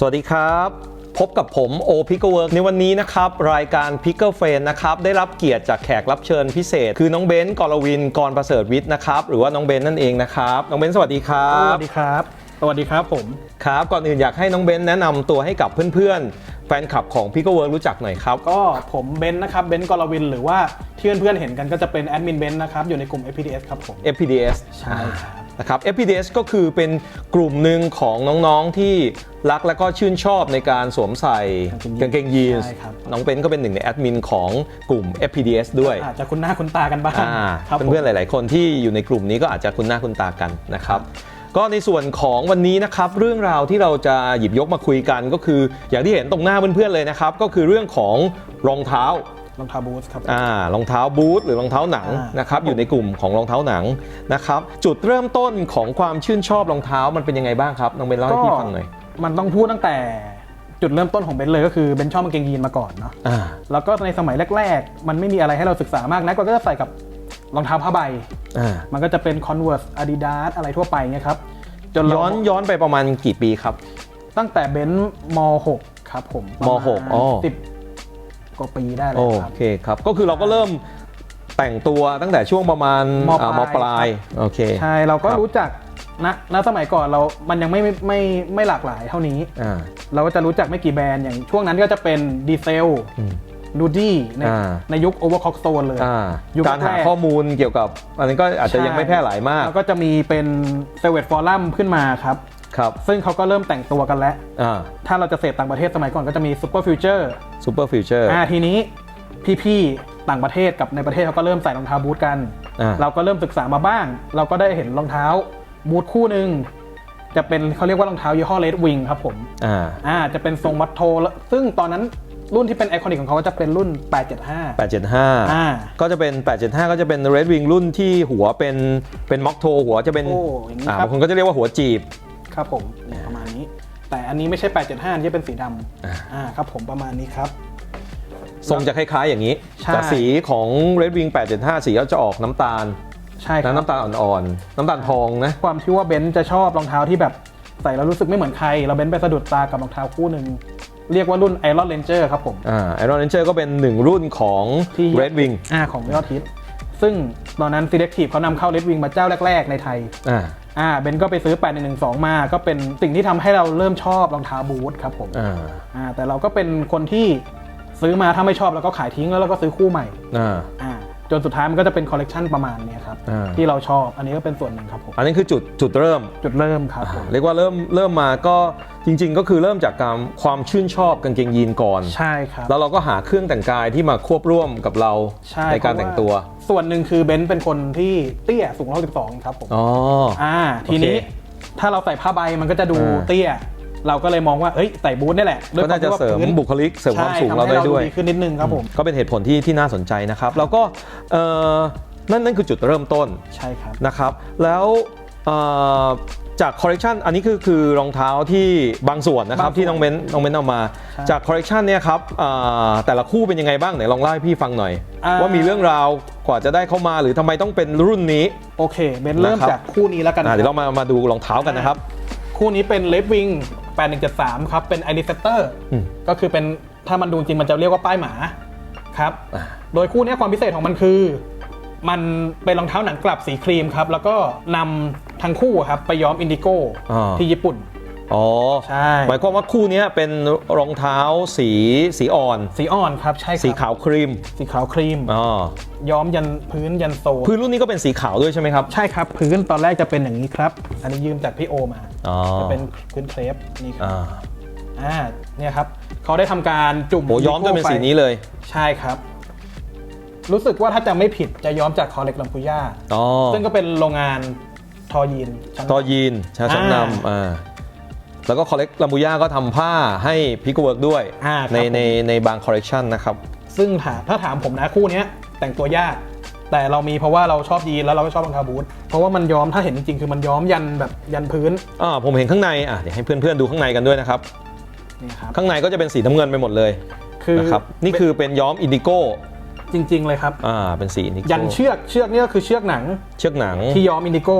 สวัสดีครับพบกับผมโอพิกเวิร์กในวันนี้นะครับรายการพิกเกอร์เฟนนะครับได้รับเกียรติจากแขกรับเชิญพิเศษ คือน้องเบนซ์กรวินกรประเสริฐวิทย์นะครับหรือว่าน้องเบนซ์นั่นเองนะครับน้องเบนซ์สวัสดีครัสบวัสดีครับ สวัสดีครับผมครับก่อนอื่นอยากให้น้องเบนซ์แนะนำตัวให้กับเพื่อนๆ แฟนคลับของพิกเกอร์เวิร์กรู้จักหน่อยครับก็ผมเบนซ์นะครับเบนซ์กรวินหรือว่าที่เพื่อนๆเห็นกันก็จะเป็นแอดมินเบนซ์นะครับอยู่ในกลุ่ม FPDS ครับผม FPDS ใช่ครับ นะครับ FPDS ก็คือเป็นกลุ่มหนึ่งของน้องๆที่รักและก็ชื่นชอบในการสวมใส่กางเกงยีนส์ใช่ครับ น้องเบนก็เป็นหนึ่งในแอดมินของกลุ่ม FPDS ด้วย อาจจะคุ้นหน้าคุ้นตากันบ้างอ่าครับผมเพื่อนๆหลาย ๆ คนที่อยู่ในกลุ่มนี้ก็อาจจะคุ้นหน้าคุ้นตากันนะครับ ก็ในส่วนของวันนี้นะครับเรื่องราวที่เราจะหยิบยกมาคุยกันก็คือ อย่างที่เห็นตรงหน้าเพื่อนๆเลยนะครับ ก็คือเรื่องของรองเท้า รองเท้าบูทครับ อ่ารองเท้าบูทหรือรองเท้าหนังอ่านนะครับอยู่ในกลุ่มของรองเท้าหนังนะครับจุดเริ่มต้นของความชื่นชอบรองเท้ามันเป็นยังไงบ้างครับน้องเบนเล่าให้พี่ฟังหน่อยมันต้องพูดตั้งแต่จุดเริ่มต้นของเบนซ์เลยก็คือเบนซ์ชอบกางเกงยีนมาก่อนเนาะอ่าแล้วก็ในสมัยแรก ๆ มันไม่มีอะไรให้เราศึกษามากนักเราก็จะใส่กับรองเท้าผ้าใบ อ่ามันก็จะเป็น Converse Adidas อะไรทั่วไปเงี้ยครับจนเราย้อนย้อนไปประมาณกี่ปีครับ ตั้งแต่เบนซ์ม .6 ครับผมประมมาณหกอ๋อ สิบ กว่าปีได้แล้โอวครับ เคครับ ก็คือเราก็เริ่มแต่งตัวตั้งแต่ช่วงประมาณมอ่ามปลายปลายโอเค ใช่เราก็ครับ รู้จักณณสมัยก่อนเรา มันยังไม่ไม่ไม่ไม่หลากหลายเท่านี้ อ่าเราก็จะรู้จักไม่กี่แบรนด์อย่างช่วงนั้นก็จะเป็นดีเซลอืม ดูดี้ในอ่า ในยุคโอเวอร์คอกโซนเลย อ่ายุคการหาแรกข้อมูลเกี่ยวกับ อันนี้นก็อาจจะยังไม่แพร่หลายมาก แล้วก็จะมีเป็นเซเวตฟอรัมขึ้นมาครับ ครับซึ่งเขาก็เริ่มแต่งตัวกันแล้ว อ่าถ้าเราจะเสพต่างประเทศสมัยก่อนก็จะมีซูเปอร์ฟิวเจอร์ซูเปอร์ฟิวเจอร์ อ่าทีนี้พี่ๆต่างประเทศกับในประเทศเขาก็เริ่มใส่รองเท้าบูทกัน อ่า เราก็เริ่มศึกษามาบ้าง เราก็ได้เห็นรองเท้าบูทคู่หนึ่งจะเป็นเขาเรียกว่ารองเท้ายี่ห้อเลดวิงครับผมอ่า อ่าจะเป็นทรงวัดโทแล้วซึ่งตอนนั้นรุ่นที่เป็นไอคอนิกของเขาก็จะเป็นรุ่น 875 875อ่าก็จะเป็น 875 ก็จะเป็น Red Wing รุ่นที่หัวเป็นเป็นม็อกโทหัวจะเป็นโอ้อย่างนี้อ่าครับ บางคนก็จะเรียกว่าหัวจีบ ครับผมเนี่ยประมาณนี้ แต่อันนี้ไม่ใช่ 875อันนี้เป็นสีดอ่าำอ่าครับผมประมาณนี้ครับ ทรงจะคล้ายๆอย่างนี้ใช่แต่สีของ Red Wing 875 สีก็จะออกน้ำตาลใช่ครับน้ำตาลอ่อนๆ น้ำตาลทองนะ ความที่ว่าเบนซ์จะชอบรองเท้าที่แบบใส่แล้วรู้สึกไม่เหมือนใคร เราเบนซ์ไปสะดุดตากับรองเท้าคู่หนึ่ง เรียกว่ารุ่น Iron Ranger ครับผม อ่าไอรอนเรนเจอร์ก็เป็นหนึ่งรุ่นของ ที่ Red Wing อ่าของยอดฮิตซึ่งตอนนั้น Selective เขานำเข้า Red Wing มาเจ้าแรก ๆ ในไทย อ่า อ่าเบนก็ไปซื้อ 8112 มา ก็เป็นสิ่งที่ทำให้เราเริ่มชอบรองเท้าบูทครับผมอ่าอ่าแต่เราก็เป็นคนที่ซื้อมาถ้าไม่ชอบเราก็ขายทิ้งแล้วเราก็ซื้อคู่ใหม่อ่า อ่าจนสุดท้ายมันก็จะเป็นคอลเลกชันประมาณเนี้ยครับอ่า ที่เราชอบอันนี้ก็เป็นส่วนหนึ่งครับผมอันนี้คือจุดจุดเริ่มจุดเริ่มครับผม เรียกว่าเริ่มเริ่มมาก็ จริง ๆ ก็คือเริ่มจากการความชื่นชอบกางเกงยีนก่อน ใช่ครับ แล้วเราก็หาเครื่องแต่งกายที่มาควบร่วมกับเราใช่การแต่งตัวเพราะาส่วนหนึ่งคือเบนซ์เป็นคนที่เตี้ยสูง112ครับผมอ๋ออ่าทีนี้โอเคถ้าเราใส่ผ้าใบมันก็จะดูอ่าเตี้ย เราก็เลยมองว่าเอ้ยใส่บูทนี่แหละก็น่าจะเสริมบุคลิกเสริมความสูงเราใช่ได้ทำให้ด้วยดีขึ้นนิดนึงครับผมก็เป็นเหตุผลที่ที่น่าสนใจนะครับ แล้วก็เอ่อนั่นนั่นคือจุดเริ่มต้นใช่ครับนะครับ แล้วเอ่อ จากคอ r เร t ชันอันนี้คือคือรองเท้าที่บางส่วนนะครับบางส่วนที่น้องเบนน้องเบนเอามาใช่จากคอ r เร t ชันเนี่ยครับเอ่อแต่ละคู่เป็นยังไงบ้างไหนลองเล่าให้พี่ฟังหน่อยอ่าว่ามีเรื่องราวกว่าจะได้เข้ามาหรือทำไมต้องเป็นรุ่นนี้ โอเคเบนซ์เริ่มนะครับจากคู่นี้แล้วกันอะเดี๋ยวเรามามาดูรองเท้ากันนะครับ คู่นี้เป็นเลฟวิง8173ครับเป็นไอริเซเตอร์อืมก็คือเป็นถ้ามันดูจริงมันจะเรียกว่าป้ายหมาครับอ่าโดยคู่นี้ความพิเศษของมันคือ มันเป็นรองเท้าหนังกลับสีครีมครับ แล้วก็นำ ทั้งคู่ครับไปย้อมอินดิโก้อ่าที่ญี่ปุ่นอ๋อใช่หมายความว่าคู่เนี้ยเป็นรองเท้าสีสีอ่อน สีอ่อนครับใช่ครับสีขาวครีม สีขาวครีมอ๋อย้อมยันพื้นยันโซลพื้นรุ่นนี้ก็เป็นสีขาวด้วยใช่ไหมครับ ใช่ครับ พื้นตอนแรกจะเป็นอย่างนี้ครับ อันนี้ยืมจากพี่โอมาอ๋อจะเป็นพื้นเครปนี่ครับอ่าอ่าเนี่ยครับเขาได้ทำการจุ่มโหย้อมจนเป็นสีไฟนี้เลย ใช่ครับ รู้สึกว่าถ้าจำไม่ผิดจะย้อมจากคอเล็กลัมพูย่าอ๋อซึ่งก็เป็นโรงงาน ทอยีนชั้นทอยีนชาชั้นอ่านำอ่าแล้วก็คอลเลกลามูย่าก็ทำผ้าให้พิกเวิร์กด้วย อ่าครับในผม ในในบางคอลเลกชันนะครับ ซึ่งถามถ้าถามผมนะคู่เนี้ยแต่งตัวยาก แต่เรามีเพราะว่าเราชอบยีนแล้วเราก็ชอบรองเท้าบูทเพราะว่ามันย้อมถ้าเห็นจริงๆคือมันย้อมยันแบบยันพื้นอ่าผมเห็นข้างในอะเดี๋ยวให้เพื่อนๆดูข้างในกันด้วยนะครับ นี่ครับข้างในก็จะเป็นสีน้ำเงินไปหมดเลยคือนะครับนี่คือเป็นย้อมอินดิโก้จริง ๆ เลยครับ อ่าเป็นสีอินดิโก้ยันเชือกเชือกนี่ก็คือเชือกหนัง เชือกหนังที่ย้อมอินดิโก้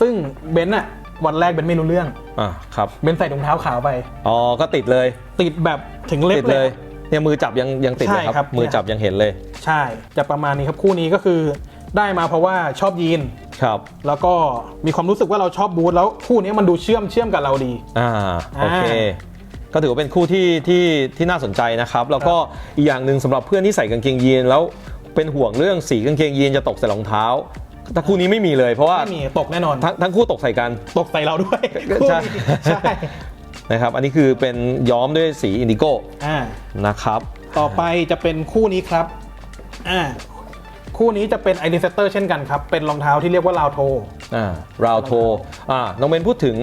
ซึ่งเบนซ์อะวันแรกเบนซ์ไม่รู้เรื่อง อ่าครับเบนใส่ถุงเท้าขาวไป อ๋อก็ติดเลย ติดแบบถึงเล็บติดเลเลย ย เนี่ยมือจับยังยังติดเลยใช่คครัรับ บ มือจับยังเห็นเลยใช่ จะประมาณนี้ครับคู่นี้ก็คือได้มาเพราะว่าชอบยีน ครับแล้วก็มีความรู้สึกว่าเราชอบบูทแล้วคู่นี้มันดูเชื่อมเชื่อมกับเราดี อ่าโอเคก็ถือว่าเป็นคู่ที่ที่ที่น่าสนใจนะครับ แล้วก็อีกอย่างหนึ่งสำหรับเพื่อนที่ใส่กางเกงยีนแล้วเป็นห่วงเรื่องสีกางเกงยีนจะตกใส่รองเท้า ถ้าคู่นี้ไม่มีเลยเพราะว่าไม่มีตกแน่นอน ทั้งทั้งคู่ตกใส่กัน ตกใส่เราด้วยใช่คู่นี้ใช่นะครับ อันนี้คือเป็นย้อมด้วยสีอินดิโก้อ่านะครับ ต่อไปจะเป็นคู่นี้ครับอ่าคู่นี้จะเป็นไอ d ิเซเตอร์เช่นกันครับ เป็นรองเท้าที่เรียกว่าลาวโทอ่าราวโทอ่าน้องเบนพูดถึง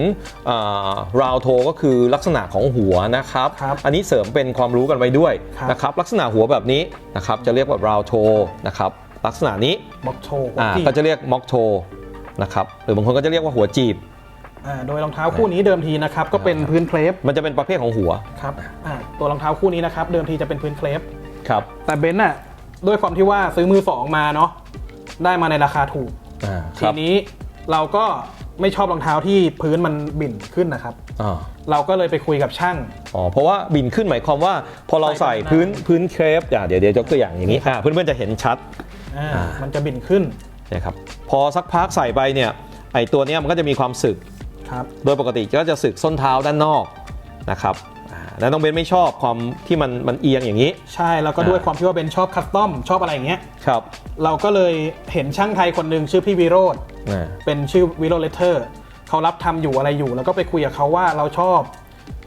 อ่าราวโทก็คือลักษณะของหัวนะครับครับอันนี้เสริมเป็นความรู้กันไว้ด้วยครับนะครับ ลักษณะหัวแบบนี้นะครับ จะเรียกว่าราวโทนะครับ ลักษณะนี้บ็อกโทอ่าก็จะเรียกม็อกโทนะครับหรือบางคนก็จะเรียกว่าหัวจีบอ่าโดยรองเท้าคู่นี้เดิมทีนะครับก็เป็นพื้นเคลฟมันจะเป็นประเภทของหัวครับอ่าตัวรองเท้าคู่นี้นะครับเดิมทีจะเป็นพื้นเคลฟครับแต่เบนซ์น่ะด้วยความที่ว่าซื้อมือสองมาเนาะได้มาในราคาถูกอ่าคทีรับนี้เราก็ไม่ชอบรองเท้าที่พื้นมันบิ่นขึ้นนะครับอ่าเราก็เลยไปคุยกับช่างอ๋อเพราะว่าบินขึ้นหมายความว่า พอเราใส่ใส่ไปพื้นพื้นเครปอ่าเดี๋ยวเดี๋ยวยกตัวอย่างอย่างนี้อ่าเพื่อนๆจะเห็นชัด อ่าอ่ามันจะบิ่นขึ้นนะครับพอสักพักใส่ไปเนี่ยไอตัวเนี้ยมันก็จะมีความสึก ครับ โดยปกติก็จะสึกส้นเท้าด้านนอกนะครับอ่าแล้วน้องเบนไม่ชอบความที่มันมันเอียงอย่างนี้ ใช่แล้วก็ด้วยความที่ว่าเบนชอบคัสตอมชอบอะไรอย่างเงี้ย ครับเราก็เลยเห็นช่างไทยคนหนึ่งชื่อพี่วิโรธอ่าเป็นชื่อวิโรเลเทอร์เขารับทำอยู่อะไรอยู่ แล้วก็ไปคุยกับเขาว่าเราชอบ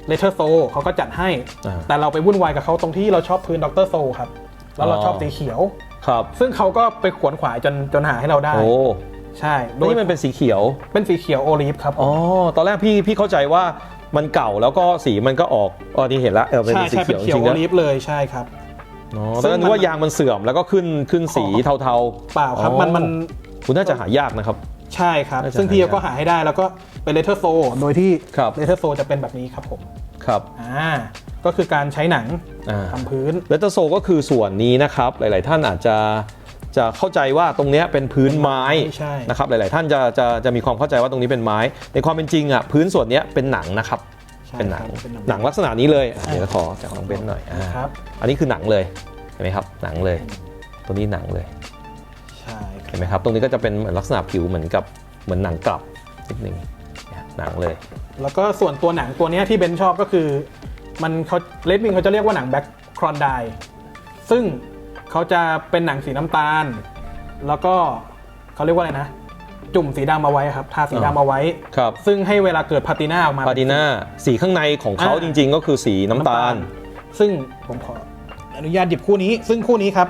เลเทอร์โซเขาก็จัดให้ อ่า แต่เราไปวุ่นวายกับเขาตรงที่เราชอบพื้นดรโซครับ แล้วเราอ๋อชอบสีเขียว ครับซึ่งเขาก็ไปขวนขวายจนจนหาให้เราได้ โอ้ใช่แล้วนี่มันเป็นสีเขียว เป็นสีเขียวโอลีฟครับผมอ๋อ ตอนแรกพี่พี่เข้าใจว่ามันเก่าแล้วก็สีมันก็ออกอ๋อนี่เห็นละเออเป็นใช่สีใช่เขีเป็ยนวจเขียวริงโอๆนะลีฟเลยใช่ครับอ๋อซึ่ตอนงนั้นนึกว่ามันยางมันเสื่อมแล้วก็ขึ้นขึ้นสีขอเทาเปล่าครับอ๋อมันมันๆคุณน่าจะหายากนะครับ ใช่ครับน่าจะซึ่งพี่หายากก็หาให้ได้แล้วก็เป็นเลเทอร์โซโดยที่ครับเลเทอร์โซจะเป็นแบบนี้ครับผมครับอ่า ก็คือการใช้หนังอ่าทำพื้นเลตเตอร์โซก็คือส่วนนี้นะครับ หลาย ๆ ท่านอาจจะจะเข้าใจว่าตรงเนี้ยเป็นพื้นไม้ใช่นะครับหลาย ๆ ท่านจะจะจะมีความเข้าใจว่าตรงนี้เป็นไม้ ในความเป็นจริงอะพื้นส่วนเนี้ยเป็นหนังนะครับใช่เป็นหนังครับเป็นหนังหนังลักษณะนี้เลยอะเดี๋ยวขอจากน้องเบนซ์หน่อยอ่าครับอันนี้คือหนังเลยเห็นไหมครับหนังเลยตัวนี้หนังเลยใช่คเห็รับนไหมครับตรงนี้ก็จะเป็นเหมือนลักษณะผิวเหมือนกับเหมือนหนังกลับนิดนึงเนี่ยหนังเลย แล้วก็ส่วนตัวหนังตัวเนี้ยที่เบนชอบก็คือ มันเขาเลดวิงเขาจะเรียกว่าหนังแบ็คครอนไดซึ่งเขาจะเป็นหนังสีน้ำตาล แล้วก็เขาเรียกว่าอะไรนะ จุ่มสีดำเอาไว้ครับทาสีดำเอาไว้ครับซึ่งให้เวลาเกิดพาตินาออกมาพาติน่าสีข้างในของเขาอ่าจริง ๆ ก็คือสีน้ำตาล ซึ่งผมขออนุญาตหยิบคู่นี้ ซึ่งคู่นี้ครับ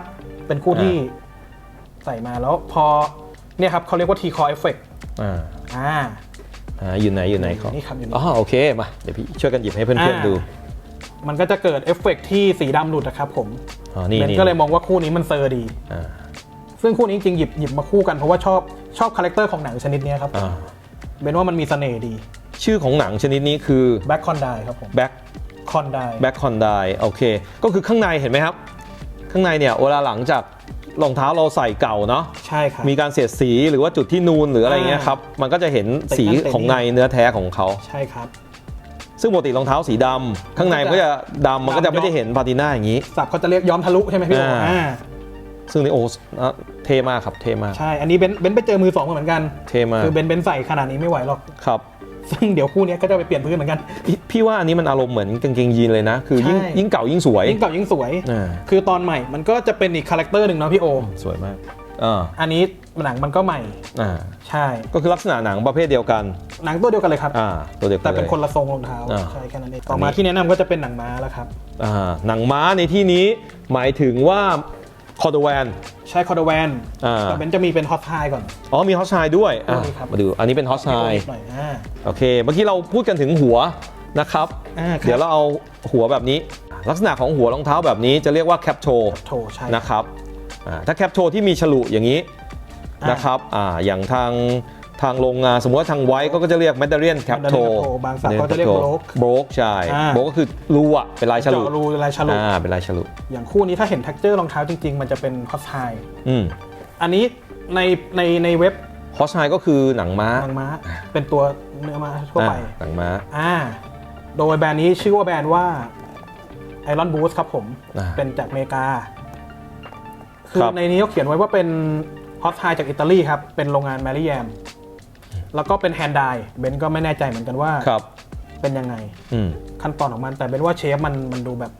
เป็นคู่ที่ใส่มาแล้วพอเนี่ยครับเขาเรียกว่า T core effect อ่าอ่าอ่าอยู่ไหนอยู่ไหนครับนี่ครับอยู่นี่อ๋อโอเคมาเดี๋ยวพี่ช่วยกันหยิบให้เพื่อนอ่าๆดู มันก็จะเกิดเอฟเฟกต์ที่สีดำหลุดนะครับผมอ๋อนี่เบนนี่ก็เลยมองว่าคู่นี้มันเซอร์ดี อ่าซึ่งคู่นี้จริงๆหยิบหยิบมาคู่กันเพราะว่าชอบชอบคาแรคเตอร์ของหนังชนิดเนี้ยครับอ่าเบนว่ามันมีเสน่ห์ดีชื่อของหนังชนิดนี้คือแบ็คคอนไดครับผม Back คอนได Back c o n d i โอเค ก็คือข้างในเห็นไหมครับ ข้างในเนี่ยเวลาหลังจากรองเท้าเราใส่เก่าเนาะใช่ครับ มีการเสียดสีหรือว่าจุดที่นูนหรืออะไรเงี้ยครับ มันก็จะเห็นสีติดนั่นติดนี่ของในเนื้อแท้ของเขา ใช่ครับ ซึ่งปกติรองเท้าสีดำข้างในมันก็จะดำมันก็จะไม่ได้เห็นพาติน่าอย่างนี้ สับเขาจะเรียกย้อมทะลุใช่ไหมพี่โออ่า อ่าซึ่งนี่โอ้อะเท่มากครับเท่มากใช่ อันนี้เบนเบนไปเจอมือสองมาเหมือนกัน เท่มากคือเบนเบนใส่ขนาดนี้ไม่ไหวหรอก ครับ ซึ่งเดี๋ยวคู่เนี้ยก็จะไปเปลี่ยนพื้นเหมือนกัน พี่พี่ว่าอันนี้มันอารมณ์เหมือนกางเกงยีนเลยนะ คือยิ่งใช่ ยิ่งเก่ายิ่งสวยยิ่งเก่ายิ่งสวย อ่าคือตอนใหม่มันก็จะเป็นอีกคาแรคเตอร์หนึ่งเนาะพี่โอ สวยมากอ่าอันนี้ หนังมันก็ใหม่ อ่าใช่ ก็คือลักษณะหนังประเภทเดียวกัน หนังตัวเดียวกันเลยครับ อ่าตัวเดียวกัแต่นเลเป็นยคนละทรงรองเท้าอ่า ใช่แค่นั้นเองต่อมาที่แนะนำก็จะเป็นหนังม้าแล้วครับ อ่าหนังม้าในที่นี้หมายถึงว่าคอร์ดแวน ใช่คอร์ดแวนอ่า แต่เบนจะมีเป็นฮอตไฮก่อน อ๋อมีฮอสไฮด้วยอะนี่ครับ มาดูอันนี้เป็นฮอสไฮหน่อยอ่า โอเค เมื่อกี้เราพูดกันถึงหัวนะครับ อ่าครับ เดี๋ยวเราเอาหัวแบบนี้ ลักษณะของหัวรองเท้าแบบนี้จะเรียกว่าแคปโช โถใช่ นะครับอ่าถ้าแคปโชที่มีฉลุอย่างนี้อ่า นนะครับอ่าอย่างทางทางโรงงานสมมติว่าทางไว้ก็จะเรียกแมดเดเรียนแคปโช Mandarin Cap Toe บางศัพท์ก็จะเรียก Broke โบรกใช่อ่า โบรกก็คือรูอะเป็นลายฉลุเจาะรูลายฉลุ อ่าเป็นลายฉลุอย่างคู่นี้ถ้าเห็น t e x t อร์รองเท้าจริง ๆ มันจะเป็นฮอตไฮอืมอันนี้ในในในเว็บฮอสไฮก็คือหนังม้าหนังม้า เป็นตัวเนื้อม้าทั่วไป อ่าหนังม้า อ่า โดยแบรนด์นี้ชื่อว่าแบรนด์ว่า Iron Boost ครับผม อ่าเป็นจากอเมริกา คือครับ ในนี้เขาเขียนไว้ว่าเป็นฮ อตไฮจากอิตาลีครับ เป็นโรงงานแมรี่แยม แล้วก็เป็นแฮนด์ไดเบนก็ไม่แน่ใจเหมือนกันว่าครับ เป็นยังไงอืม ขั้นตอนของมัน แต่เป็นว่าเชฟมันมันดูแบบ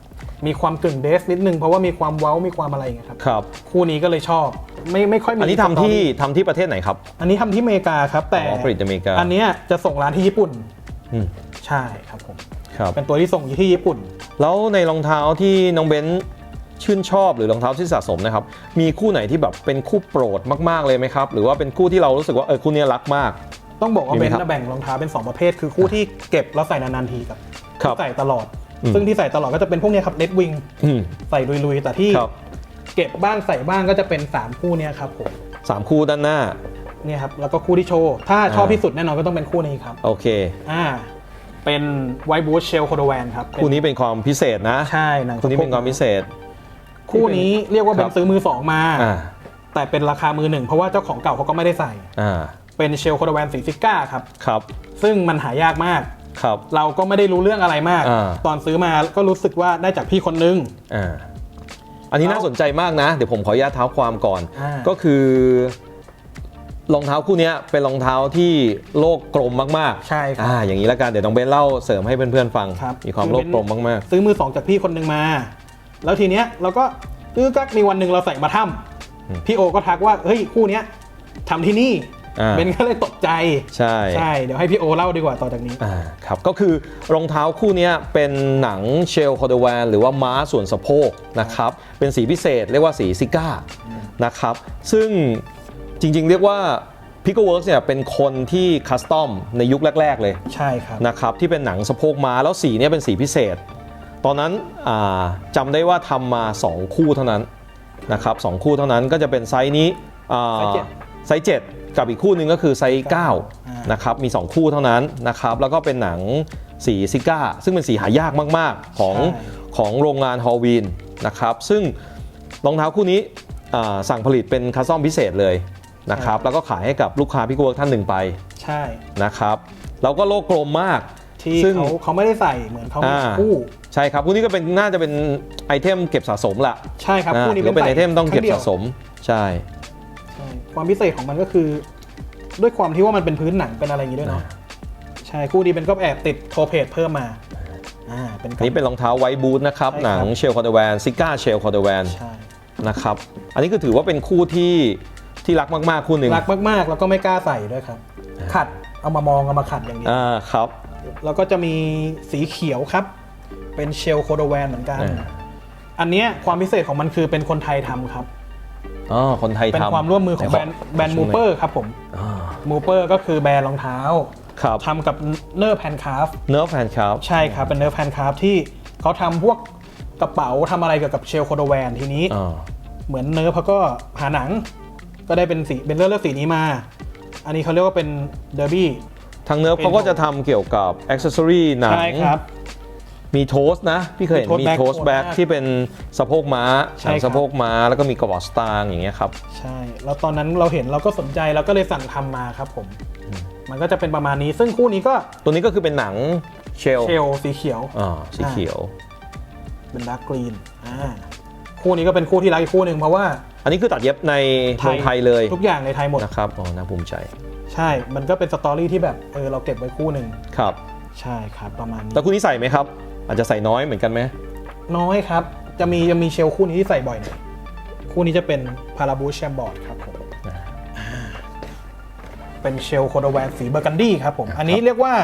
มีความกึ่งเดสนิดนึง เพราะว่ามีความเว้ามีความอะไรอย่างเงี้ยครับครับ คู่นี้ก็เลยชอบ ไม่ไม่ค่อยมีอันนี้ทำที่ทำที่ประเทศไหนครับ อันนี้ทำที่อเมริกาครับ แต่อ๋อผลิตอเมริกา อันเนี้ยจะส่งร้านที่ญี่ปุ่น อืมใช่ครับผม ครับ เป็นตัวที่ส่งอยู่ที่ญี่ปุ่น แล้วในรองเท้าที่น้องเบนซ์ ชื่นชอบหรือรองเท้าที่สะสมนะครับ มีคู่ไหนที่แบบเป็นคู่โปรดมากๆเลยไหมครับ หรือว่าเป็นคู่ที่เรารู้สึกว่าเออคู่นี้รักมาก ต้องบอกว่ามีไหมเบนครับซ์น่ะแบ่งรองเท้าเป็น 2 ประเภท คือคู่ที่เก็บแล้วใส่นานๆทีกับครับที่ใส่ตลอดอืมซึ่งที่ใส่ตลอดก็จะเป็นพวกเนี้ยครับเลดวิงอืมใส่ลุยๆแต่ที่ครับเก็บบ้างใส่บ้างก็จะเป็น 3 คู่เนี้ยครับผมสามคู่ด้านหน้าเนี่ยครับแล้วก็คู่ที่โชว์ถ้าชอบอ่าที่สุดแน่นอนก็ต้องเป็นคู่นี้ครับ โอเคอ่าเป็นไวบูชเชลโคโดแวนครับ คู่นี้เป็นความพิเศษนะ ใช่หนังคู่นี้เป็นความพิเศษ คู่นี้เรียกว่าเป็ครันบซื้อมือสองมา อ่าแต่เป็นราคามือหนึ่งเพราะว่าเจ้าของเก่าเขาก็ไม่ได้ใส่ อ่าเป็นเชลโคโดแวนสีซิก้าครับ ครับซึ่งมันหายากมาก ครับ เราก็ไม่ได้รู้เรื่องอะไรมาก อ่า ตอนซื้อมาก็รู้สึกว่าได้จากพี่คนนึง อ่าอันนี้น่าสนใจมากนะ เดี๋ยวผมขออนุญาตเท้าความก่อน อ่า ก็คือรองเท้าคู่เนี้ยเป็นรองเท้าที่โลกกลมมากๆใช่ครัอ่าบ อย่างนี้แล้วกันเดี๋ยวน้องเบนเล่าเสริมให้เพื่อนๆฟัง ครับ มีความคือโลกเบนกลมมาก ซื้อมือสองจากพี่คนนึงมา แล้วทีเนี้ยเราก็ซื้อกักมีวันหนึ่งเราใส่มาถ้อืมำพี่โอก็ทักว่าเฮ้ยคู่เนี้ยทำที่นี่อ่าเบนก็เลยตกใจๆใช่ใช่เดี๋ยวให้พี่โอเล่าดีกว่าต่อจากนี้อ่าครับก็คือรองเท้าคู่เนี้ยเป็นหนังเชลคอร์ดแวนหรือว่าม้าส่วนสะโพกนะครับเป็นสีพิเศษเรียกว่าสีซิก้านะครับซึ่งจริงๆเรียกว่า p i c o Works เนี่ยเป็นคนที่คัสตอมในยุคแรก ๆ เลยใช่ครับนะครับที่เป็นหนังสะโพกม้าแล้วสีเนี่ยเป็นสีพิเศษต อนนั้นอ่าจำได้ว่าทำมา 2 คู่เท่านั้นนะครับสองคู่เท่านั้นก็จะเป็นไซส์นี้อ่าไซส์เจ็ดไซส์7กับอีกคู่หนึ่งก็คือไซส์อ่า9นะครับมี 2 คู่เท่านั้นนะครับแล้วก็เป็นหนังสีซิก้า ซึ่งเป็นสีหายากมาก ๆ ของใช่ของโรงงานฮอลวีนนะครับซึ่งรองเท้าคู่นี้อ่าสั่งผลิตเป็นคัสตอมพิเศษเลยนะครับแล้วก็ขายให้กับลูกค้าพี่กวกท่านหนึ่งไปใช่นะครับ แล้วก็โลกกลมมากที่ซึ่งเขาเขาไม่ได้ใส่เหมือนเขามีอ่าคู่ ใช่ครับคู่นี้ก็เป็นน่าจะเป็นไอเทมเก็บสะสมละใช่ครับอ่าคู่นี้ก็เป็นไอใส่เทมต้องเก็บครั้ดียวสะสมใช่ใช่ความพิเศษของมันก็คือ ด้วยความที่ว่ามันเป็นพื้นหนังเป็นอะไรอย่างนี้ด้วยเนาะใช่คู่นี้เป็นก็แอบติดโทเพจเพิ่มมาอ่าเป็นอันนี้เป็นรองเท้าไวท์บูทนะครับใช่ครับหนังเชลคอร์ดแวนซิก้าเชลคอร์ดแวนใช่นะครับอันนี้ก็ถือว่าเป็นคู่ที่ที่รักมากๆคู่หนึ่งรักมากๆ แล้วก็ไม่กล้าใส่ด้วยครับขัดเอามามองเอามาขัดอย่างเดียวอ่าครับ แล้วก็จะมีสีเขียวครับ เป็นเชลโคโดแวนเหมือนกัน อ่า อันเนี้ยความพิเศษของมันคือเป็นคนไทยทำครับ อ๋อคนไทยเป็นทำความร่วมมือของแบรนด์แบรนด์มูเปอร์ครับผมอ่ามูเปอร์ก็คือแบรนด์รองเท้าครับทำกับเนอร์แพนคาฟเนื้อแฟนครับ ใช่ครับ เป็นเนอร์แพนคาฟที่เขาทำพวกกระเป๋าทำอะไรเกี่ยวกับเชลโคโดแวนทีนี้ อ่า เหมือนเนิร์ฟเขาก็หาหนัง ก็ได้เป็นสีเป็นเลือกเลือกสีนี้มา อันนี้เขาเรียกว่าเป็นเดอร์บี้ ทางเนิร์ฟเป็นเขาก็จะทำเกี่ยวกับอ็อกเซสซอรี่หนังใช่ครับ มีโทสนะ พี่เคยเห็นมีมี toast โทส bag แบ็กโคตรมากที่เป็นสะโพกม้าใช่หนังครับ สะโพกม้าแล้วก็มีกระบอกสตางค์อย่างเงี้ยครับ ใช่ แล้วตอนนั้นเราเห็นเราก็สนใจเราก็เลยสั่งทำมาครับผม มันก็จะเป็นประมาณนี้ ซึ่งคู่นี้ก็ตัวนี้ก็คือเป็นหนังเชลเชลสีเขียว อ่าสีเขียว เป็นดาร์กกรีนอ่าคู่นี้ก็เป็นคู่ที่รักอีกคู่หนึ่งเพราะว่า อันนี้คือตัดเย็บในเมืองไทยเลยทุกอย่างในไทยหมด นะครับอ๋อน่าภูมิใจใช่ มันก็เป็นสตอรี่ที่แบบเออเราเก็บไว้คู่หนึ่ง ครับใช่ครับประมาณนี้ แล้วคู่นี้ใส่ไหมครับ อาจจะใส่น้อยเหมือนกันไหมน้อยครับ จะมีจะมีเชลคู่นี้ที่ใส่บ่อยหน่อยคู่นี้จะเป็นพาราบูชแชมบอร์ดครับผมอ่าเป็นเชลโคโดแวนสีเบอร์กันดี้ครับผม อันนี้เรียกว่า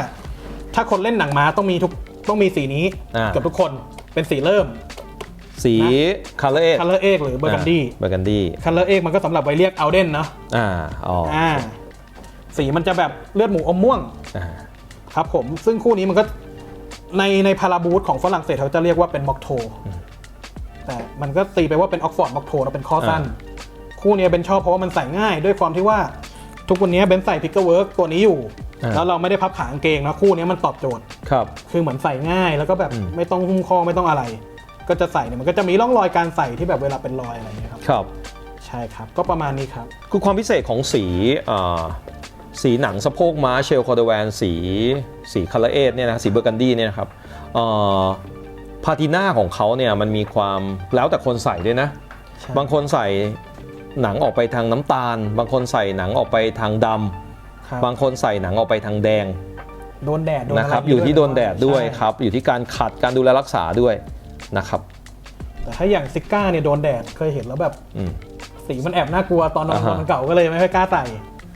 ถ้าคนเล่นหนังม้าต้องมีทุกต้องมีสีนี้อ่าเกับทุกคนเป็นสีเริ่ม สี color เอคัลเลอร์เอกหรือเบอร์กันดี้เบอร์กันดี้คัลเลอร์เอกมันก็สำหรับไว้เรียกเอาเดนเนาะอ่าอ๋ออ่าสีมันจะแบบเลือดหมูอมม่วงอ่าครับผมซึ่งคู่นี้มันก็ ในในพาราบูธของฝรั่งเศสเขาจะเรียกว่าเป็นม็อกโท แต่มันก็ตีไปว่าเป็นออกฟอร์ดม็อกโทนะเป็นข้อสั้น คู่นี้เป็นชอบเพราะว่ามันใส่ง่ายด้วยความที่ว่าทุกวันนี้เบนใส่พิกเกอร์เวิร์กตัวนี้อยู่อ่าแล้วเราไม่ได้พับขากางเกงนะคู่นี้มันตอบโจทย์ครับคือเหมือนใส่ง่ายแล้วก็แบบอืมไม่ต้องหุ้มข้อไม่ต้องอะไร ก็จะใส่เนี่ยมันก็จะมีร่องรอยการใส่ที่แบบเวลาเป็นรอยอะไรอย่างเงี้ยครับครับ ใช่ครับก็ประมาณนี้ครับ คือความพิเศษของสีอ่า สีหนังสะโพกม้าเชลคอร์ดแวนสีสีคาราเอทเนี่ยนะสีเบอร์กันดี้เนี่ยนะครับพาติน่าของเขาเนี่ยมันมีความแล้วแต่คนใส่ด้วยนะใช่บางคนใส่หนังออกไปทางน้ำตาล บางคนใส่หนังออกไปทางดำครับบางคนใส่หนังออกไปทางแดง โดนแดดโดนนะอะคไรรับอยู่ที่โดนแดดด้วยใช่ครับอยู่ที่การขัดการดูแลรักษาด้วยนะครับ แต่ถ้าอย่างซิก้าเนี่ยโดนแดดเคยเห็นแล้วแบบอืมสีมันแอบน่ากลัวตอนนอนอ่าฮะตอนเก่าก็เลยไม่ค่อยกล้าใส่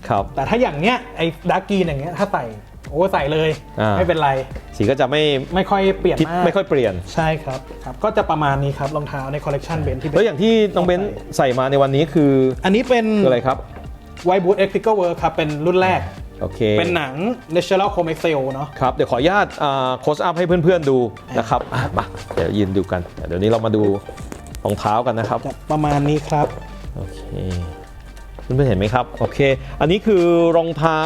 ครับ แต่ถ้าอย่างเนี้ยไอ้ดาร์กกรีนอย่างเงี้ยถ้าใส่โอ้ใส่เลย อ่า ไม่เป็นไร สีก็จะไม่ไม่ค่อยเปลี่ยนคิดมากไม่ค่อยเปลี่ยน ใช่ครับครับ ก็จะประมาณนี้ครับรองเท้าในคอลเลกชันเบนที่แล้วอย่างที่น้องเบนซ์ใส่มาในวันนี้คืออันนี้เป็น คืออะไรครับไวบู t เอ็กซิเคิลเวิร์ครับ เป็นรุ่นแรก โอเค เป็นหนัง Natural Chrome Excel เนาะ ครับ เดี๋ยวขออนุญาตโคสอัพให้เพื่อนๆดูนะครับอะมาเดี๋ยวยืนดูกัน เดี๋ยวนี้เรามาดูรองเท้ากันนะครับ จะประมาณนี้ครับ โอเค เพื่อนๆเห็นไหมครับ โอเค อันนี้คือรองเท้า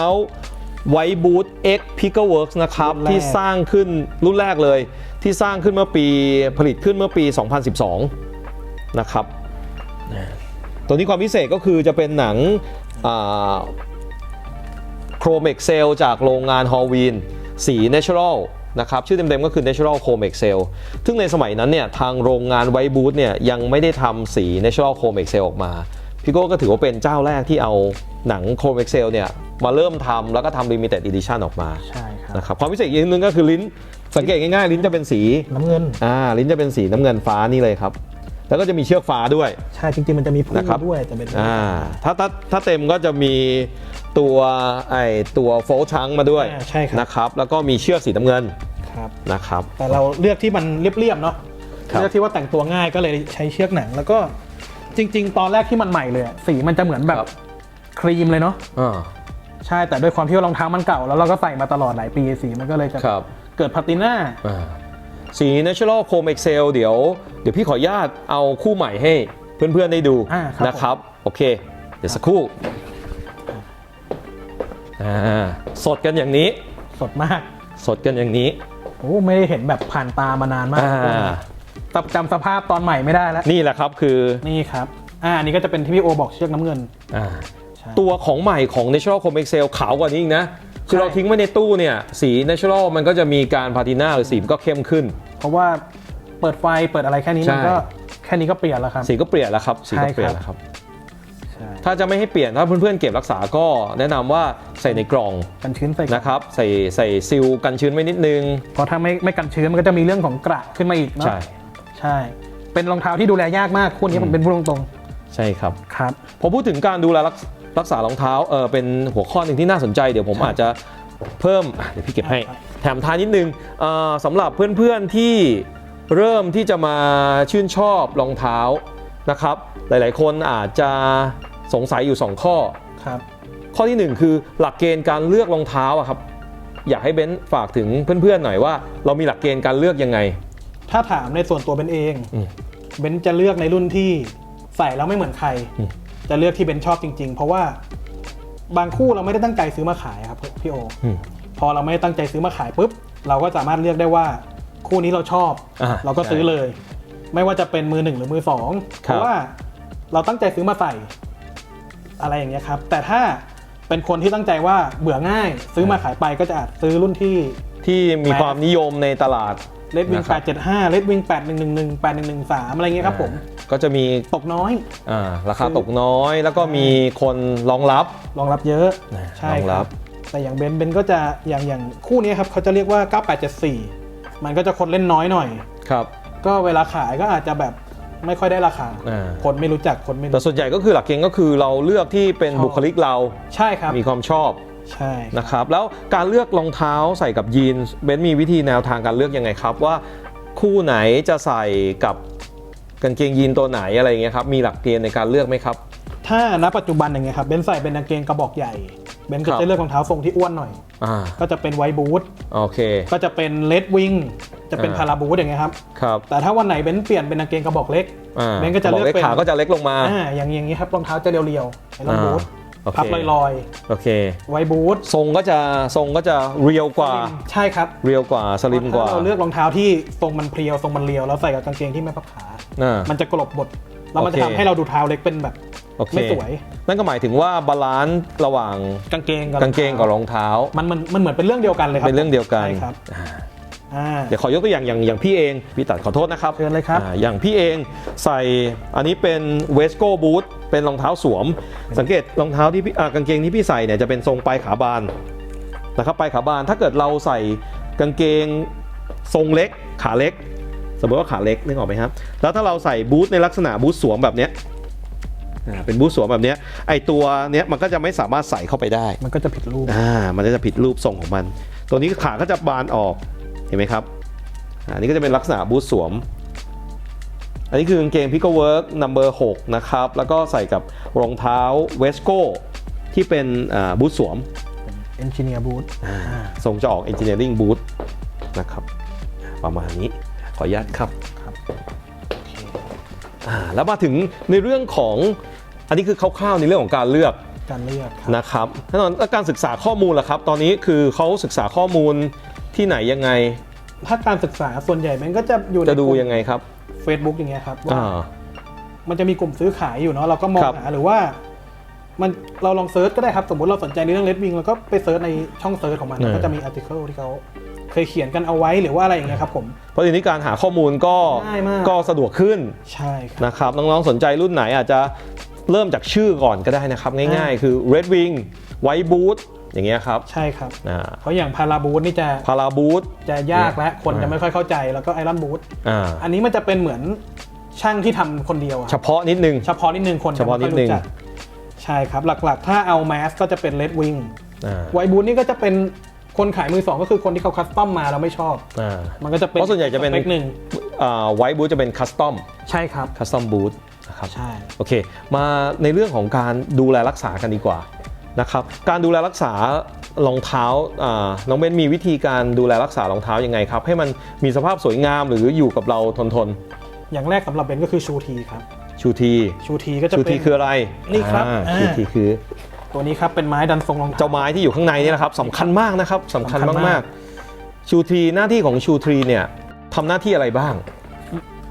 ไวบูท X Pickle Works นะครับรุ่นแรกที่สร้างขึ้นรุ่นแรกเลย ที่สร้างขึ้นเมื่อปีผลิตขึ้นเมื่อปี 2012 นะครับ ตัวนี้ความพิเศษก็คือจะเป็นหนังโครเมกเซลจากโรงงานฮอลวีนสี Natural นะครับชื่อเต็มๆก็คือ Natural Chrome Excel ซึ่งในสมัยนั้นเนี่ยทางโรงงานไวบูธเนี่ยยังไม่ได้ทำสี Natural Chrome Excel ออกมา พี่โก้ก็ถือว่าเป็นเจ้าแรกที่เอาหนัง Chrome Excel เนี่ยมาเริ่มทำแล้วก็ทำ Limited Edition ออกมาใช่ครับนะครับความพิเศษอีกนิดนึงก็คือลิ้นสังเกตง่ายๆ ลิ้นจะเป็นสีน้ำเงินอ่าลิ้นจะเป็นสีน้ำเงินฟ้านี่เลยครับแล้วก็จะมีเชือกฟ้าด้วย ใช่จริงๆ มันจะมีพุ่งนะครับด้วยแต่เป็นอ่าถ้าถ้าถ้าเต็มก็จะมีตัวไอตัวโฟลชังมาด้วยอ่าใช่ครับนะครับ แล้วก็มีเชือกสีน้ำเงินครับนะครับ แต่เราเลือกที่มันเรียบๆเนาะครับเลือกที่ว่าแต่งตัวง่ายก็เลยใช้เชือกหนังแล้วก็ จริง ๆ ตอนแรกที่มันใหม่เลยอะสีมันจะเหมือนแบบครีมเลยเนาะอ่า ใช่แต่ด้วยความที่ว่ารองเท้ามันเก่า แล้วเราก็ใส่มาตลอดหลายปีสีมันก็เลยจะครับ เกิดพาติน่า อ่าสี Natural Chrome Excel เดี๋ยวเดี๋ยวพี่ขออนุญาตเอาคู่ใหม่ให้เพื่อนๆได้ดูอ่าครับ นะครับ โอเค เดี๋ยวสักครู่อ่าสดกันอย่างนี้ สดมาก สดกันอย่างนี้ โอ้ไม่ได้เห็นแบบผ่านตามานานมากอ่า จำจำสภาพตอนใหม่ไม่ได้แล้วนี่แหละครับคือนี่ครับ อ่าอันนี้ก็จะเป็นที่พี่โอบอกเชือกน้ำเงินอ่าใช่ ตัวของใหม่ของ Natural Chrome Excel ขาวกว่านี้อีกนะ คือใช่เราทิ้งไว้ในตู้เนี่ย สี Natural มันก็จะมีการพาตินาหรือสีมันก็เข้มขึ้น เพราะว่าเปิดไฟเปิดอะไรแค่นี้มันใช่ก็แค่นี้ก็เปลี่ยนแล้วครับ สีก็เปลี่ยนแล้วครับ สีก็ใช่ครับเปลี่ยนแล้วครับ ใช่ถ้าจะไม่ให้เปลี่ยนถ้าเพื่อนๆเก็บรักษาก็แนะนำว่าใส่ในกล่องกันชื้นใส่ก่อนนะครับ ใส่ใส่ซิลกันชื้นไว้นิดนึง เพราะถ้าไม่ไม่กันชื้นมันก็จะมีเรื่องของกระขึ้นมาอีกเนาะใช่ ใช่ เป็นรองเท้าที่ดูแลยากมากคู่นี้ผมเป็นพูดตรงใช่ครับ ๆครับ พอพูดถึงการดูแลรักรักษารองเท้าเออเป็นหัวข้อหนึ่งที่น่าสนใจเดี๋ยวผมครับอาจจะเพิ่มอะเดี๋ยวพี่เก็บให้ครับแถมทานนิดนึงเอ่อสำหรับเพื่อนๆที่เริ่มที่จะมาชื่นชอบรองเท้านะครับ หลายๆคนอาจจะสงสัยอยู่ 2 ข้อ ครับ ข้อทีหนึ่1 คือหลักเกณฑ์การเลือกรองเท้าอะครับ อยากให้เบนซ์ฝากถึงเพื่อนๆหน่อยว่า เรามีหลักเกณฑ์การเลือกยังไง ถ้าถามในส่วนตัวเบนเองอืม เบนจะเลือกในรุ่นที่ใส่แล้วไม่เหมือนใคร อืม จะเลือกที่เบนชอบจริง ๆ เพราะว่าบางคู่เราไม่ได้ตั้งใจซื้อมาขายครับพี่โอ อืม พอเราไม่ได้ตั้งใจซื้อมาขายปุ๊บ เราก็สามารถเลือกได้ว่าคู่นี้เราชอบ อ่าเราก็ใช่ซื้อเลย ไม่ว่าจะเป็นมือหนึ่งหรือมือสองคเพรับ ราะว่าเราตั้งใจซื้อมาใส่ อะไรอย่างเงี้ยครับ แต่ถ้าเป็นคนที่ตั้งใจว่าเบื่อง่าย ซื้อมาขายไปก็จะอาจซื้อรุ่นที่ที่มีความนิยมในตลาด เลดวิงนะครับ875เลดวิง8111 8113 อะไรเงี้ยครับผม ก็จะมีตกน้อยอ่าราคาตกน้อย แล้วก็มีคนรองรับรองรับเยอะนะใช่รองครัรับบแต่อย่างเบนซ์เบนซ์ก็จะอย่างอย่างคู่นี้ครับเขาจะเรียกว่า 9874 มันก็จะคนเล่นน้อยหน่อยครับ ก็เวลาขายก็อาจจะแบบไม่ค่อยได้ราคาอ่าคนไม่รู้จักคนไม่แต่รู้ส่วนใหญ่ก็คือหลักเกณฑ์ก็คือเราเลือกที่เป็นชอบบุคลิกเรา ใช่ครับ มีความชอบ ใช่นะครับแล้วการเลือกรองเท้าใส่กับยีนส์เบนซ์มีวิธีแนวทางการเลือกยังไงครับว่าคู่ไหนจะใส่กับกางเกงยีนตัวไหนอะไรอย่างเงี้ยครับมีหลักเกณฑ์ในการเลือกไหมครับ ถ้าณปัจจุบันอย่างเงี้ยครับเบนซ์ใส่เป็นกางเกงกระบอกใหญ่เบนซ์ก็ครับจะเลือกรองเท้าทรงที่อ้วนหน่อยอ่าก็จะเป็นไวบูทโอเค ก็จะเป็นเลดวิงจะเป็นอ่าพาราบูทอย่างเงี้ยครับครับ แต่ถ้าวันไหนเบนซ์เปลี่ยนเป็นกางเกงกระบอกเล็กอ่าเบนซ์ก็จะบเลือกเล็กเป็นขาก็จะเล็กลงมาอ่าอย่างอย่างนี้ครับรองเท้าจะเรียวๆไอ้รองบูท โอเค พับลอยโอเค ๆ ไวบูททรงก็จะทรงก็จะเรียวกว่า ใช่ครับเรียวกว่าสลิมกว่าถ้าเราเลือกรองเท้าที่ทรงมันเพรียวทรงมันเรียวแล้วใส่กับกางเกงที่ไม่พับขา อ่า มันจะกลบบทแล้วมันจะโอเค ทำให้เราดูเท้าเล็กเป็นแบบโอเคไม่สวย นั่นก็หมายถึงว่าบาลานซ์ระหว่างกางเกงกับกางเกงกับรองเท้า มันมันมันเหมือนเป็นเรื่องเดียวกันเลยครับเป็นเรื่องเดียวกัน ใช่ครับ อ่าอ่าเดี๋ยวขอยกตัวอย่างอย่างอย่างพี่เองพี่ตัดขอโทษนะครับเชิญเลยครับ อ่าอย่างพี่เองใส่อันนี้เป็นเวสโก้บูทเป็นรองเท้าสวม สังเกตรองเท้าที่พี่อ่ากางเกงที่พี่ใส่เนี่ยจะเป็นทรงปลายขาบานนะครับปลายขาบานถ้าเกิดเราใส่กางเกงทรงเล็กขาเล็ก สมมติว่าขาเล็กนึกออกไหมครับแล้วถ้าเราใส่บูทในลักษณะบูทสวมแบบเนี้ยอ่าเป็นบูทสวมแบบเนี้ยไอตัวเนี้ยมันก็จะไม่สามารถใส่เข้าไปได้ มันก็จะผิดรูป อ่ามันก็จะผิดรูปทรงของมัน ตัวนี้ขาก็จะบานออกเห็นไหมครับอ่านี่ก็จะเป็นลักษณะบูทสวม อันนี้คือกางเกง Pico Work number 6นะครับ แล้วก็ใส่กับรองเท้า Vesco ที่เป็นอ่าบูทสวมเอนจิเนียร์บูททรงจะออก Engineering Boot นะครับ ประมาณนี้ขออนุญาตครับครับอ่าแล้วมาถึงในเรื่องของอันนี้คือคร่าวๆในเรื่องของการเลือกการเลือกครับนะครับแน่นอนแล้วการศึกษาข้อมูลล่ะครับ ตอนนี้คือเขาศึกษาข้อมูล ที่ไหนยังไง ถ้าการศึกษาส่วนใหญ่มันก็จะอยู่ในจะดูกลุ่มยังไงครับ Facebook อย่างเงี้ยครับว่าอ่า มันจะมีกลุ่มซื้อขายอยู่เนาะเราก็มองครับ หาหรือว่า มันเราลองเซิร์ชก็ได้ครับ สมมติเราสนใจในเรื่องเลดวิงเราก็ไปเซิร์ชในช่องเซิร์ชของมันแล้วก็จะมีอาร์ติเคิลที่เขาเคยเขียนกันเอาไว้หรือว่าอะไรอย่างเงี้ยครับผม เพราะทีนี้การหาข้อมูลก็ง่ายมาก ก็สะดวกขึ้นใช่ครับ นะครับน้องๆสนใจรุ่นไหนอาจจะเริ่มจากชื่อก่อนก็ได้นะครับ ง่ายๆ คือ Red Wing White Boot อย่างเงี้ยครับใช่ครับอ่าเพราะอย่างพาราบูทนี่จะพาราบูทจะยากและคนจะไม่ค่อยเข้าใจแล้วก็ไอรอนบูทอ่า อันนี้มันจะเป็นเหมือนช่างที่ทำคนเดียวอะเฉพาะนิดนึง เฉพาะนิดนึงคนเฉพาะนิดนึงจไม่ค่อยรู้จักใช่ครับหลักๆ ถ้าเอาแมสก็จะเป็นเลดวิงอ่าไวบูทนี่ก็จะเป็นคนขายมือสองก็คือคนที่เขาคัสตอมมาแล้วไม่ชอบ อ่า มันก็จะเป็นเพราะส่วนใหญ่จะเป็น สปคหนึ่งอ่า White Boot จะเป็น Custom ใช่ครับ Custom Boot นะครับใช่ โอเค มาในเรื่องของการดูแลรักษากันดีกว่า นะครับการดูแลรักษารองเท้าอ่าน้องเบนมีวิธีการดูแลรักษารองเท้ายังไงครับ ให้มันมีสภาพสวยงามหรืออยู่กับเราทนทนอย่างแรกสำหรับเบนก็คือชูทีครับๆชูทีชูทีก็จะชูเป็ทีน คืออะไรนี่ครับอ่าอ่า ชูทีคือ ตัวนี้ครับเป็นไม้ดันทรงรองเท้า เจ้าไม้ที่อยู่ข้างในนี่แหละครับสำคัญมากนะครับสำคัญสำคัญมามาก กๆชูทีหน้าที่ของชูทีเนี่ยทำหน้าที่อะไรบ้าง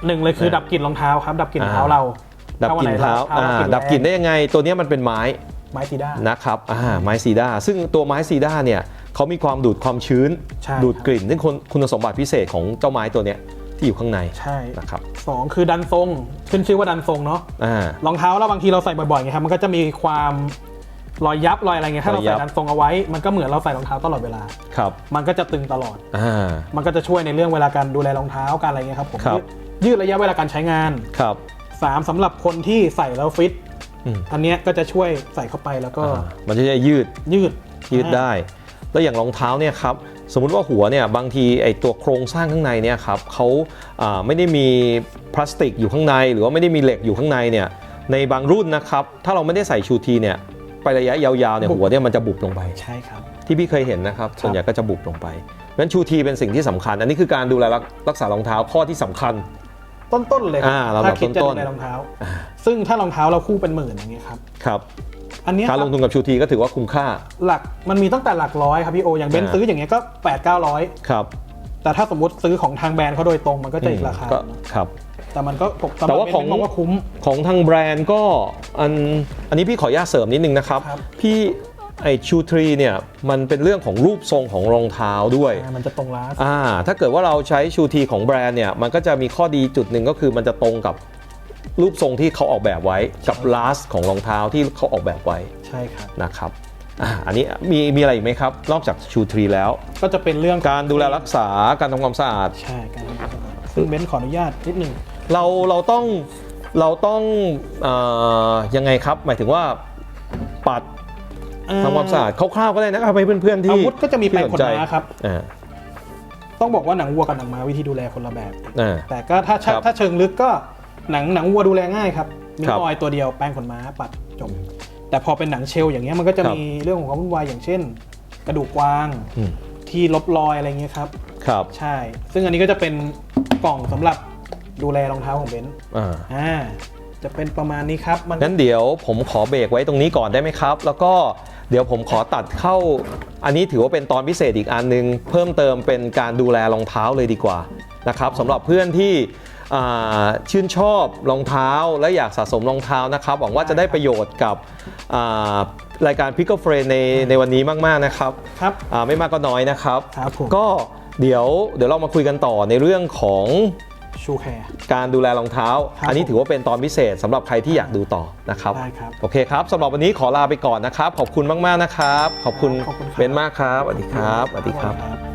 หนึ่งเลยคืออ่าดับกลิ่นรองเท้าครับ ดับกลิ่นอ่าเท้าเราดับกลิ่นเท้าถ้อ่าวันไหนดับกลิ่นได้ยังไง ตัวเนี้ยมันเป็นไม้ ไม้ซีด้านะครับอ่าไม้ซีด้าซึ่งตัวไม้ซีด้าเนี่ยเขามีความดูดความชื้นใช่ดูดกลิ่นซึ่งคุณคุณสมบัติพิเศษของเจ้าไม้ตัวเนี้ยที่อยู่ข้างในใช่นะครับสองคือดันทรงขึ้นชื่อว่าดันทรงเนาะอ่ารองเท้าเราบางทีเราใส่บ่อยๆไงครับมันก็จะมีความรอยยับรอยอะไรเงี้ยถ้าเรารอยยัใส่บดันทรงเอาไว้ มันก็เหมือนเราใส่รองเท้าตลอดเวลาครับมันก็จะตึงตลอดอ่ามันก็จะช่วยในเรื่องเวลาการดูแลรองเท้าการอะไรเงี้ยครับผมครับยืดยืดระยะเวลาการใช้งานครับสามสำหรับคนที่ใส่แล้วฟิต อืมอันเนี้ยก็จะช่วยใส่เข้าไปแล้วก็อ่ามันจะได้ยืดยืดยืดได้ แล้วอย่างรองเท้าเนี่ยครับสมมุติว่าหัวเนี่ยบางทีไอตัวโครงสร้างข้างในเนี่ยครับเขาอ่าไม่ได้มีพลาสติกอยู่ข้างใน หรือว่าไม่ได้มีเหล็กอยู่ข้างในเนี่ยในบางรุ่นนะครับถ้าเราไม่ได้ใส่ชูทีเนี่ยไประยะยาวๆเนี่ยหัวเนี่ยมันจะบุบลงไปใช่ครับที่พี่เคยเห็นนะครับส่วนใหญ่ก็จะบุบลงไปเพราะฉะนั้นชูทีเป็นสิ่งที่สำคัญ อันนี้คือการดูแลรักรักษารองเท้าข้อที่สำคัญ ต้นๆเลยครัอ่าลำดับถ้าคิดจะต้ดูนๆแลรองเท้า ซึ่งถ้ารองเท้าเราคู่เป็นหมื่นอย่างเงี้ยครับครับอันเนี้ยการลงทุนกับชูทีก็ถือว่าคุ้มค่า หลักมันมีตั้งแต่หลักร้อยครับพี่โออย่างเบนซ์อ่า ซื้ออย่างเงี้ยก็8 9 0 0ครับแต่ถ้าสมมติซื้อของทางแบรนด์เขาโดยตรงมันก็จะอีกราคาก็ครับ แต่มันก็ผมสำหแต่รับว่าเบนของซ์มองว่าคุ้ม ของทางแบรนด์ก็อันอันนี้พี่ขออนุญาตเสริมนิดนึงนะครับ ครับพี่ ไอชูทรีเนี่ยมันเป็นเรื่องของรูปทรงของรองเท้าด้วยอ่ามันจะตรงลาสอ่าถ้าเกิดว่าเราใช้ชูทีของแบรนด์เนี่ยมันก็จะมีข้อดีจุดหนึ่งก็คือมันจะตรงกับรูปทรงที่เขาออกแบบไว้กับลาสของรองเท้าที่เขาออกแบบไว้ใช่ครับ นะครับอ่าอันนี้มีมีอะไรอีกไหมครับ นอกจากชูทรีแล้ว ก็จะเป็นเรื่องการดูแลรักษาการทำความสะอาด ใช่การทำความสะอาดซึ่งเบนซ์ขออนุญาตนิดหนึ่ง เราเราต้องเราต้องเออยังไงครับ หมายถึงว่าปัด ทำความสะอาดคร่าวๆก็ได้นะครับให้เพื่อนๆที่อาวุธก็จะมีแปรงขนที่สใจม้าครับ อ่า ต้องบอกว่าหนังวัวกับหนังม้าวิธีดูแลคนละแบบ อ่า แต่ก็ถ้าครับถ้าเชิงลึกก็หนังหนังวัวดูแลง่ายครับ มีครับออยล์ตัวเดียวแป้งขนม้าปัดจบ แต่พอเป็นหนังเชลอย่างเงี้ยมันก็จะครับ มีเรื่องของความวุ่นวายอย่างเช่น กระดูกกวางอืมที่ลบรอยอะไรเงี้ยครับ ครับใช่ ซึ่งอันนี้ก็จะเป็นกล่องสำหรับดูแลรองเท้าของเบนซ์อ่า อ่า จะเป็นประมาณนี้ครับมันงั้นเดี๋ยวผมขอเบรกไว้ตรงนี้ก่อนได้ไหมครับ แล้วก็เดี๋ยวผมขอตัดเข้า อันนี้ถือว่าเป็นตอนพิเศษอีกอันนึง เพิ่มเติมเป็นการดูแลรองเท้าเลยดีกว่านะครับสำหรับเพื่อนที่อ่าชื่นชอบรองเท้าและอยากสะสมรองเท้านะครับ หวังว่าจะได้ประโยชน์กับอ่ารายการ Pickle Friend ในในวันนี้มาก ๆ นะครับครับอ่าไม่มากก็น้อยนะครับครับผมก็เดี๋ยวเดี๋ยวเรามาคุยกันต่อในเรื่องของ ชูแคร์ การดูแลรองเท้า ครับอันนี้ถือว่าเป็นตอนพิเศษสำหรับใครที่อยากดูต่อนะครับ ได้ครับโอเคครับสำหรับวันนี้ขอลาไปก่อนนะครับ ขอบคุณมาก ๆ นะครับ ขอบคุณขอบคุณครับ เบนซ์มากครับสวัสดีครับสวัสดีครับครับ